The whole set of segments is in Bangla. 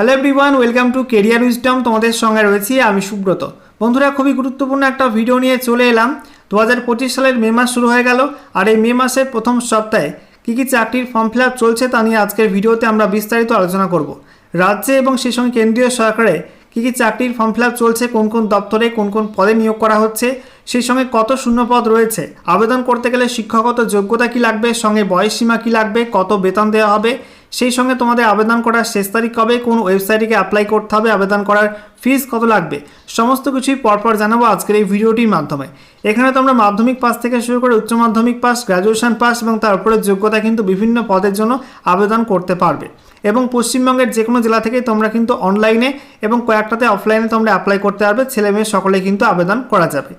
Hello everyone welcome to career wisdom তোমাদের সঙ্গে রয়েছি আমি সুব্রত। বন্ধুরা, খুবই গুরুত্বপূর্ণ একটা ভিডিও নিয়ে চলে এলাম। দু হাজার পঁচিশ সালের মে মাস শুরু হয়ে গেল আর এই মে মাসের প্রথম সপ্তাহে কী কী চাকরির ফর্ম ফিল চলছে তা নিয়ে আজকের ভিডিওতে আমরা বিস্তারিত আলোচনা করব। রাজ্যে এবং সেই সঙ্গে কেন্দ্রীয় সরকারে কী কী চাকরির ফর্ম ফিল চলছে, কোন কোন দপ্তরে, কোন কোন পদে নিয়োগ করা হচ্ছে, সেই সঙ্গে কত শূন্যপদ রয়েছে, আবেদন করতে গেলে শিক্ষাগত যোগ্যতা কী লাগবে, সঙ্গে বয়স সীমা কী লাগবে, কত বেতন দেওয়া হবে সেই সঙ্গে তোমাদের আবেদন করার শেষ তারিখ কবে, কোন ওয়েবসাইটে অ্যাপ্লাই করতে হবে, আবেদন করার ফিস কত লাগবে, সমস্ত কিছুই পরপর জানাব আজকের এই ভিডিওটির মাধ্যমে। এখানে তোমরা মাধ্যমিক পাস থেকে শুরু করে উচ্চ মাধ্যমিক পাস গ্র্যাজুয়েশন পাস এবং তার উপরে যোগ্যতা কিন্তু বিভিন্ন পদের জন্য আবেদন করতে পারবে। এবং পশ্চিমবঙ্গের যে কোনো জেলা থেকেই তোমরা কিন্তু অনলাইনে এবং কয়েকটাতে অফলাইনে তোমরা অ্যাপ্লাই করতে পারবে ছেলে মেয়ে সকলে কিন্তু আবেদন করা যাবে।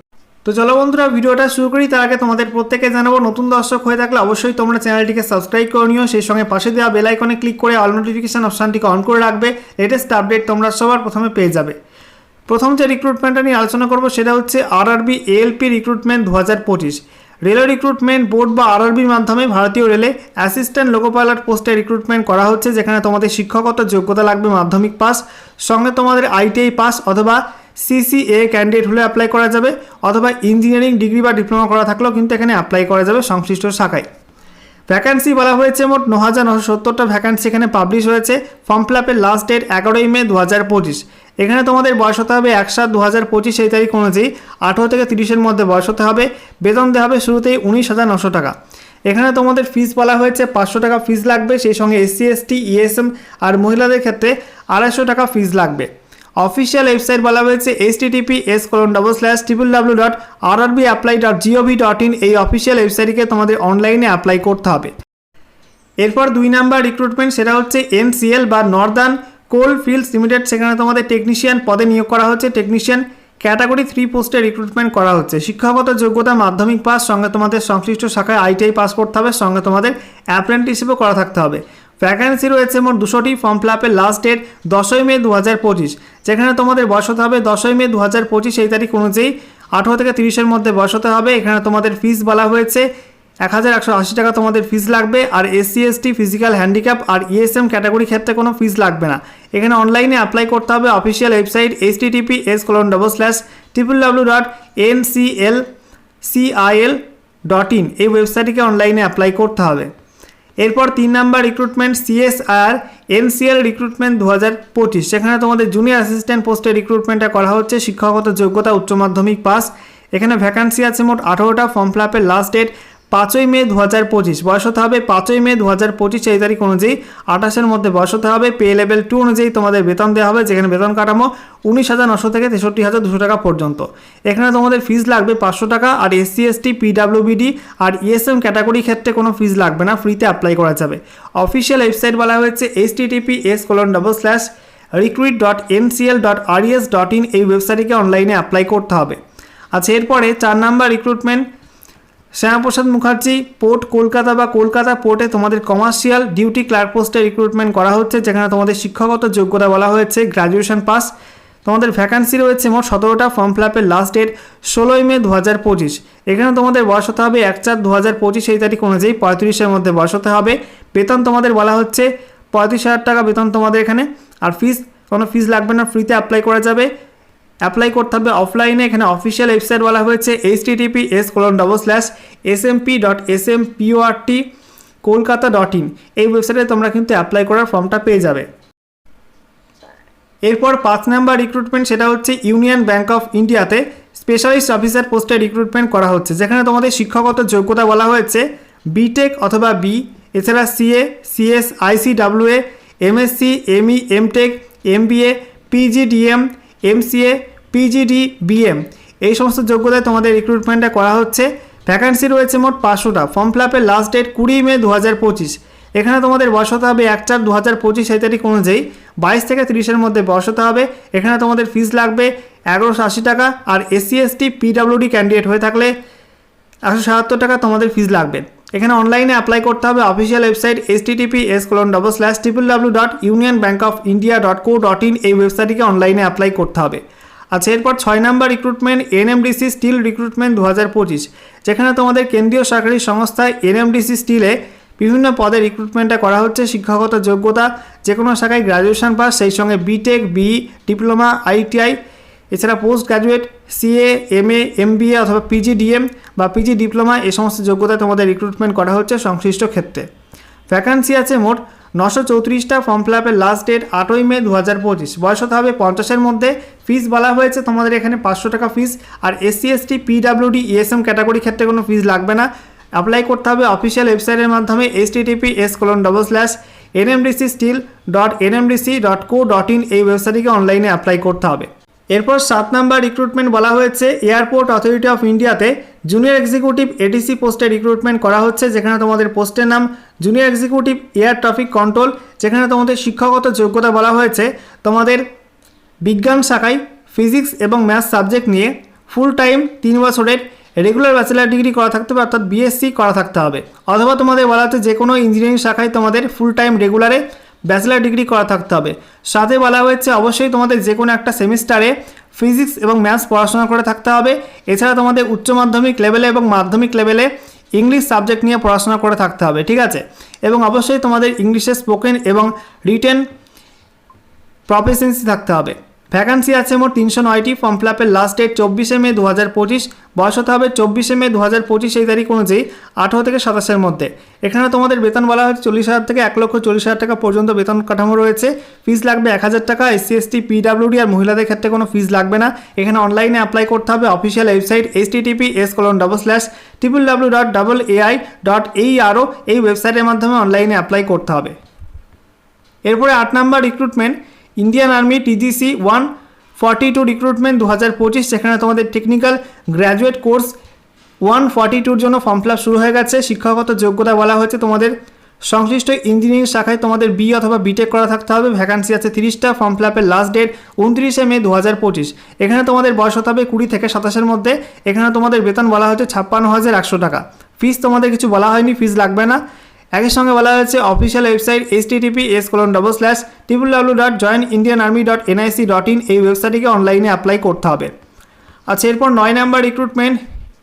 তো চলো বন্ধুরা, ভিডিওটা শুরু করি। তার আগে তোমাদের প্রত্যেকে জানাব, নতুন দর্শক হয়ে থাকলে অবশ্যই তোমরা চ্যানেলটিকে সাবস্ক্রাইব করে নিও। সেই সঙ্গে পাশে দেওয়া বেল আইকনে ক্লিক করে অল নোটিফিকেশান অপশানটিকে অন করে রাখবে। লেটেস্ট আপডেট তোমরা সবার প্রথমে পেয়ে যাবে। প্রথম যে রিক্রুটমেন্টটা নিয়ে আলোচনা করব, সেটা হচ্ছে আরআরবি এএলপি রিক্রুটমেন্ট দু হাজার পঁচিশ। রেলওয়ে রিক্রুটমেন্ট বোর্ড বা আরআরবির মাধ্যমে ভারতীয় রেলে অ্যাসিস্ট্যান্ট লোকো পাইলট পোস্টে রিক্রুটমেন্ট করা হচ্ছে, যেখানে তোমাদের শিক্ষাগত যোগ্যতা লাগবে মাধ্যমিক পাস সঙ্গে তোমাদের আইটিআই পাস অথবা সিসিএ ক্যান্ডিডেট হলে অ্যাপ্লাই করা যাবে অথবা ইঞ্জিনিয়ারিং ডিগ্রি বা ডিপ্লোমা করা থাকলেও কিন্তু এখানে অ্যাপ্লাই করা যাবে সংশ্লিষ্ট শাখায়। ভ্যাকান্সি বলা হয়েছে মোট ন হাজার নশো সত্তরটা ভ্যাকান্সি এখানে পাবলিশ হয়েছে। ফর্ম ফিল আপের লাস্ট ডেট এগারোই মে দু হাজার পঁচিশ। এখানে তোমাদের বয়স হতে হবে এক সাত দু হাজার পঁচিশ এই তারিখ অনুযায়ী। আঠেরো থেকে তিরিশের মধ্যে বয়স হতে হবে। বেতন দেওয়া হবে শুরুতেই উনিশ হাজার নশো টাকা। এখানে তোমাদের ফিস বলা হয়েছে পাঁচশো টাকা ফিস লাগবে। সেই সঙ্গে এসসি এসটি ইএসএম আর মহিলাদের ক্ষেত্রে আড়াইশো টাকা ফিস লাগবে। অফিসিয়াল ওয়েবসাইট বলা হয়েছে H TTP S colon double slash triple W dot R RB apply dot GOV dot in এই অফিসিয়াল ওয়েবসাইটকে তোমাদের অনলাইনে অ্যাপ্লাই করতে হবে। এরপর দুই নাম্বার রিক্রুটমেন্ট সেটা হচ্ছে এনসিএল বা নর্দার্ন কোল ফিল্ডস লিমিটেড, সেখানে তোমাদের টেকনিশিয়ান পদে নিয়োগ করা হচ্ছে। টেকনিশিয়ান ক্যাটাগরি থ্রি পোস্টে রিক্রুটমেন্ট করা হচ্ছে। শিক্ষাগত যোগ্যতা, মাধ্যমিক পাস সঙ্গে তোমাদের সংশ্লিষ্ট শাখায় আইটিআই পাস করতে হবে, সঙ্গে তোমাদের অ্যাপ্রেন্টিসিপও করা থাকতে হবে। ভ্যাকান্সি রয়েছে মোট দুশোটি ফর্ম ফিল আপের লাস্ট ডেট দশই মে দু হাজার পঁচিশ, যেখানে তোমাদের বয়স হতে হবে দশই মে দু হাজার পঁচিশ এই তারিখ অনুযায়ী। আঠেরো থেকে তিরিশের মধ্যে বয়স হতে হবে, এখানে তোমাদের ফিস বলা হয়েছে। এক হাজার একশো আশি টাকা তোমাদের ফিস লাগবে, আর এসসি এসটি ফিজিক্যাল হ্যান্ডিক্যাপ আর ইএসএম ক্যাটাগরি ক্ষেত্রে কোনো ফিস লাগবে না। এখানে অনলাইনে অ্যাপ্লাই করতে হবে official website H TTP S colon double slash triple W dot N C L CIL dot in এই ওয়েবসাইটটিকে অনলাইনে অ্যাপ্লাই করতে হবে। এরপর তিন number recruitment CSR NCL recruitment দু হাজার পঁচিশ। সেখানে তোমাদের জুনিয়র অ্যাসিস্ট্যান্ট পোস্টে রিক্রুটমেন্টটা করা হচ্ছে। শিক্ষাগত যোগ্যতা, উচ্চ মাধ্যমিক পাস এখানে ভ্যাকান্সি আছে মোট আঠারোটা ফর্ম ফিল আপের লাস্ট ডেট পাঁচই মে দু হাজার পঁচিশ। বয়স হতে হবে পাঁচই মে দু হাজার পঁচিশ, এই তারিখ অনুযায়ী আঠাশের মধ্যে বয়স হতে হবে। পে লেভেল টু অনুযায়ী তোমাদের বেতন দেওয়া হবে, যেখানে বেতন কাঠামো উনিশ হাজার নশো থেকে তেষট্টি হাজার দুশো টাকা পর্যন্ত। এখানে তোমাদের ফিজ লাগবে পাঁচশো টাকা, আর এসসি এসটি পিডাব্লিউবিডি আর ইএসএম ক্যাটাগরি ক্ষেত্রে কোনো ফিজ লাগবে না ফ্রিতে অ্যাপ্লাই করা যাবে। অফিসিয়াল ওয়েবসাইট বলা হয়েছে H TTP S colon double slash recruit dot NCL dot R RES dot in এই ওয়েবসাইটটিকে অনলাইনে অ্যাপ্লাই করতে হবে। আচ্ছা এরপরে চার number recruitment Shyamaprasad Mukherjee, port Kolkata বা কলকাতা পোর্টে তোমাদের কমার্শিয়াল ডিউটি ক্লার্ক পোস্টে রিক্রুটমেন্ট করা হচ্ছে, যেখানে তোমাদের শিক্ষাগত যোগ্যতা বলা হয়েছে গ্র্যাজুয়েশন পাস তোমাদের ভ্যাকান্সি রয়েছে মোট সতেরোটা ফর্ম ফিল আপের লাস্ট ডেট ষোলোই মে দু হাজার পঁচিশ। এখানে তোমাদের বয়স হতে হবে এক চার দু হাজার পঁচিশ, এই তারিখ অনুযায়ী পঁয়ত্রিশের মধ্যে বয়স হতে হবে। বেতন তোমাদের বলা হচ্ছে পঁয়ত্রিশ হাজার টাকা বেতন তোমাদের এখানে। আর ফিস কোনো ফিস লাগবে না ফ্রিতে অ্যাপ্লাই করা যাবে। অ্যাপ্লাই করতে হবে অফলাইনে এখানে অফিসিয়াল ওয়েবসাইট বলা হয়েছে H TTP S colon double slash S M P dot S M PORT Kolkata dot in এই ওয়েবসাইটে তোমরা কিন্তু অ্যাপ্লাই করার ফর্মটা পেয়ে যাবে। এরপর পাঁচ নাম্বার রিক্রুটমেন্ট সেটা হচ্ছে ইউনিয়ন ব্যাঙ্ক অফ ইন্ডিয়াতে স্পেশালিস্ট অফিসার পোস্টে রিক্রুটমেন্ট করা হচ্ছে। যেখানে তোমাদের শিক্ষাগত যোগ্যতা বলা হয়েছে বিটেক অথবা বি এছাড়া CA CS ICWA MSc ME M Tech MBA PGDM MCA PGD BM এই সমস্ত যোগ্যতায় তোমাদের রিক্রুটমেন্টটা করা হচ্ছে। ভ্যাকান্সি রয়েছে মোট পাঁচশোটা। ফর্ম ফিল আপের লাস্ট ডেট কুড়ি মে দু হাজার পঁচিশ। এখানে তোমাদের বয়স হতে হবে এক চার দু হাজার পঁচিশ এই তারিখ অনুযায়ী। বাইশ থেকে তিরিশের মধ্যে বয়স হতে হবে। এখানে তোমাদের ফিস লাগবে এগারোশো আশি টাকা আর এসসি এসটি পিডাব্লিউডি ক্যান্ডিডেট হয়ে থাকলে একশো সাতাত্তর টাকা তোমাদের ফিস লাগবে। এখানে অনলাইনে অ্যাপ্লাই করতে হবে official website S TTP S colon double slash triple W dot union bank of India dot co dot in এই ওয়েবসাইটটিকে অনলাইনে অ্যাপ্লাই করতে হবে। আচ্ছা এরপর ছয় number recruitment NMDC steel recruitment দু হাজার পঁচিশ, যেখানে তোমাদের কেন্দ্রীয় সরকারি সংস্থা এনএমডিসি স্টিলে বিভিন্ন পদে রিক্রুটমেন্টটা করা হচ্ছে, শিক্ষাগত যোগ্যতা যে কোনো শাখায় গ্র্যাজুয়েশন পাস সেই সঙ্গে বিটেক বি ডিপ্লোমা আইটিআই এছাড়া post graduate CA MA MBA অথবা পিজিডিএম বা পিজি ডিপ্লোমা এ সমস্ত যোগ্যতায় তোমাদের রিক্রুটমেন্ট করা হচ্ছে সংশ্লিষ্ট ক্ষেত্রে। ভ্যাকান্সি আছে মোট নশো চৌত্রিশটা ফর্ম ফিল আপের লাস্ট ডেট আটই মে দু হাজার পঁচিশ। বয়স হতে হবে পঞ্চাশের মধ্যে। ফিস বলা হয়েছে তোমাদের এখানে পাঁচশো টাকা ফিস আর SC ST PWD ESM category ক্ষেত্রে কোনো ফিস লাগবে না। অ্যাপ্লাই করতে হবে অফিসিয়াল ওয়েবসাইটের মাধ্যমে H TTP S colon double slash NMDC steel dot NMDC dot co dot in এই ওয়েবসাইটিকে অনলাইনে অ্যাপ্লাই করতে হবে। এরপর সাত নাম্বার রিক্রুটমেন্ট বলা হয়েছে। এয়ারপোর্ট অথরিটি অফ ইন্ডিয়াতে জুনিয়র এক্সিকিউটিভ এডিসি পোস্টে রিক্রুটমেন্ট করা হচ্ছে, যেখানে তোমাদের পোস্টের নাম junior executive air traffic control যেখানে তোমাদের শিক্ষাগত যোগ্যতা বলা হয়েছে। তোমাদের বিজ্ঞান শাখায় ফিজিক্স এবং ম্যাথ সাবজেক্ট নিয়ে ফুল টাইম তিন বছরের রেগুলার ব্যাচেলার ডিগ্রি করা থাকতে হবে, অর্থাৎ বিএসসি করা থাকতে হবে। অথবা তোমাদের বলা হচ্ছে যে কোনো ইঞ্জিনিয়ারিং শাখায় তোমাদের ফুল টাইম রেগুলারে ব্যাচেলার ডিগ্রি করা থাকতে হবে। সাথে বলা হয়েছে, অবশ্যই তোমাদের যে কোনো একটা সেমিস্টারে ফিজিক্স এবং ম্যাথস পড়াশোনা করে থাকতে হবে। এছাড়া তোমাদের উচ্চ মাধ্যমিক লেভেলে এবং মাধ্যমিক লেভেলে ইংলিশ সাবজেক্ট নিয়ে পড়াশোনা করে থাকতে হবে, ঠিক আছে? এবং অবশ্যই তোমাদের ইংলিশে স্পোকেন এবং রিটেন প্রফেসেন্সি থাকতে হবে। ভ্যাকান্সি আছে মোট তিনশো নয়টি। ফর্ম ফিল আপের লাস্ট ডেট চব্বিশে মে দু হাজার পঁচিশ। বয়স হতে হবে চব্বিশে মে দু হাজার পঁচিশ এই তারিখ অনুযায়ী আঠারো থেকে সাতাশের মধ্যে। এখানে তোমাদের বেতন বলা হয়েছে চল্লিশ হাজার থেকে এক লক্ষ চল্লিশ হাজার টাকা পর্যন্ত বেতন কাঠামো রয়েছে। ফিস লাগবে এক হাজার টাকা। এসসি এসটি পিডাব্লিউডি আর মহিলাদের ক্ষেত্রে কোনো ফিস লাগবে না। এখানে অনলাইনে অ্যাপ্লাই করতে হবে। Official website H TTP S colon double slash triple W dot double AI dot এই আরও এই ওয়েবসাইটের মাধ্যমে অনলাইনে অ্যাপ্লাই করতে হবে। এরপরে আট number recruitment Indian Army TGC one forty two recruitment দু হাজার পঁচিশ সেখানে তোমাদের technical graduate course one forty টুর জন্য ফর্ম ফিল শুরু হয়ে গেছে। শিক্ষাগত যোগ্যতা বলা হয়েছে তোমাদের। সংশ্লিষ্ট ইঞ্জিনিয়ারিং শাখায় তোমাদের বি অথবা বিটেক করা থাকতে হবে। ভ্যাকান্সি আছে তিরিশটা ফর্ম ফিল আপের লাস্ট ডেট উনত্রিশে মে দু হাজার পঁচিশ এখানে তোমাদের বয়স হতে হবে কুড়ি থেকে সাতাশের মধ্যে। এখানে তোমাদের বেতন বলা হয়েছে ছাপ্পান্ন হাজার একশো টাকা। ফিস তোমাদের কিছু বলা হয়নি ফিস লাগবে না। একই সঙ্গে বলা হয়েছে official website H TTP S colon double slash triple W dot join Indian army dot NIC dot in এই ওয়েবসাইটটিকে অনলাইনে অ্যাপ্লাই করতে হবে। আচ্ছা এরপর নয় number recruitment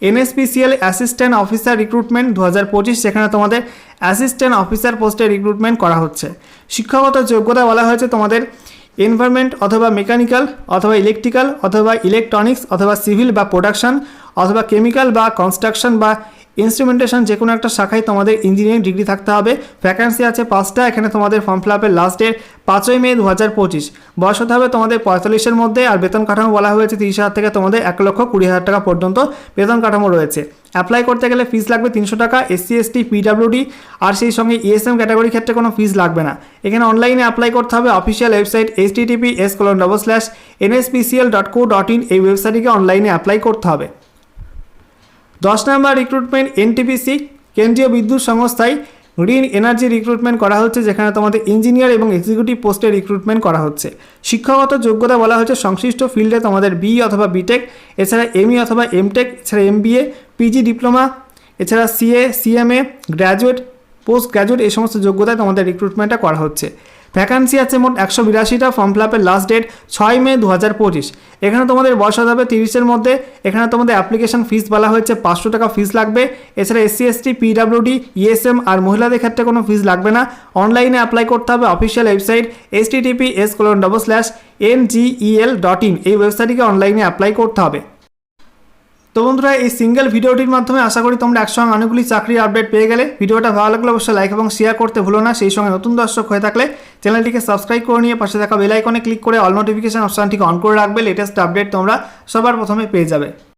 NSPCL assistant officer recruitment দু হাজার পঁচিশ, সেখানে তোমাদের অ্যাসিস্ট্যান্ট অফিসার পোস্টে রিক্রুটমেন্ট করা হচ্ছে। শিক্ষাগত যোগ্যতা বলা হয়েছে তোমাদের এনভায়রনমেন্ট অথবা মেকানিক্যাল অথবা ইলেকট্রিক্যাল অথবা ইলেকট্রনিক্স অথবা সিভিল বা প্রোডাকশন অথবা কেমিক্যাল বা কনস্ট্রাকশন বা ইনস্ট্রুমেন্টেশন যে কোনো একটা শাখায় তোমাদের ইঞ্জিনিয়ারিং ডিগ্রি থাকতে হবে। ভ্যাকান্সি আছে পাঁচটা, এখানে তোমাদের ফর্ম ফিল আপের লাস্ট ডেট পাঁচই মে দু হাজার পঁচিশ। বয়স হতে হবে তোমাদের পঁয়তাল্লিশের মধ্যে আর বেতন কাঠামো বলা হয়েছে তিরিশ হাজার থেকে তোমাদের এক লক্ষ কুড়ি হাজার টাকা পর্যন্ত বেতন কাঠামো রয়েছে। অ্যাপ্লাই করতে গেলে ফিস লাগবে তিনশো টাকা এসসি এসটি পিডাব্লিউডি আর সেই সঙ্গে ইএসএম ক্যাটাগরি ক্ষেত্রে কোনো ফিস লাগবে না। এখানে অনলাইনে অ্যাপ্লাই করতে হবে official website H TTP S colon double slash NSPCL dot co dot in এই ওয়েবসাইটটিকে অনলাইনে অ্যাপ্লাই করতে হবে। দশ নম্বর রিক্রুটমেন্ট এনটিপিসি কেন্দ্রীয় বিদ্যুৎ সংস্থায় গ্রিন এনার্জি রিক্রুটমেন্ট করা হচ্ছে, যেখানে তোমাদের ইঞ্জিনিয়ার এবং এক্সিকিউটিভ পোস্টে রিক্রুটমেন্ট করা হচ্ছে। শিক্ষাগত যোগ্যতা বলা হচ্ছে সংশ্লিষ্ট ফিল্ডে তোমাদের বি অথবা বিটেক এছাড়া এমই অথবা এমটেক এছাড়া এমবিএ পিজি ডিপ্লোমা এছাড়া CA CMA graduate post graduate এই সমস্ত যোগ্যতায় তোমাদের রিক্রুটমেন্টটা করা হচ্ছে। ভ্যাকান্সি আছে মোট একশো বিরাশিটা ফর্ম ফিল আপের লাস্ট ডেট ছয় মে দু হাজার পঁচিশ। এখানে তোমাদের বয়স হতে হবে তিরিশের মধ্যে। এখানে তোমাদের অ্যাপ্লিকেশন ফিস বলা হয়েছে পাঁচশো টাকা ফিস লাগবে। এছাড়া এসসি এসটি পিডাব্লিউডি ইএসএম আর মহিলাদের ক্ষেত্রে কোনো ফিস লাগবে না। অনলাইনে অ্যাপ্লাই করতে হবে official website S TTP S colon double slash N GEL dot in এই ওয়েবসাইটটিকে অনলাইনে অ্যাপ্লাই করতে হবে। তো বন্ধুরা, এই সিঙ্গেল ভিডিওটির মাধ্যমে আশা করি তোমরা একসঙ্গে অনেকগুলি চাকরি আপডেট পেয়ে গেলে। ভিডিওটা ভালো লাগলে অবশ্যই লাইক এবং শেয়ার করতে ভুলো না। সেই সঙ্গে নতুন দর্শক হয়ে থাকলে চ্যানেলটিকে সাবস্ক্রাইব করে নিয়ে পাশে থাকা বেলাইকনে ক্লিক করে অল নোটিফিকেশান অপশানটিকে অন করে রাখবে। লেটেস্ট আপডেট তোমরা সবার প্রথমে পেয়ে যাবে।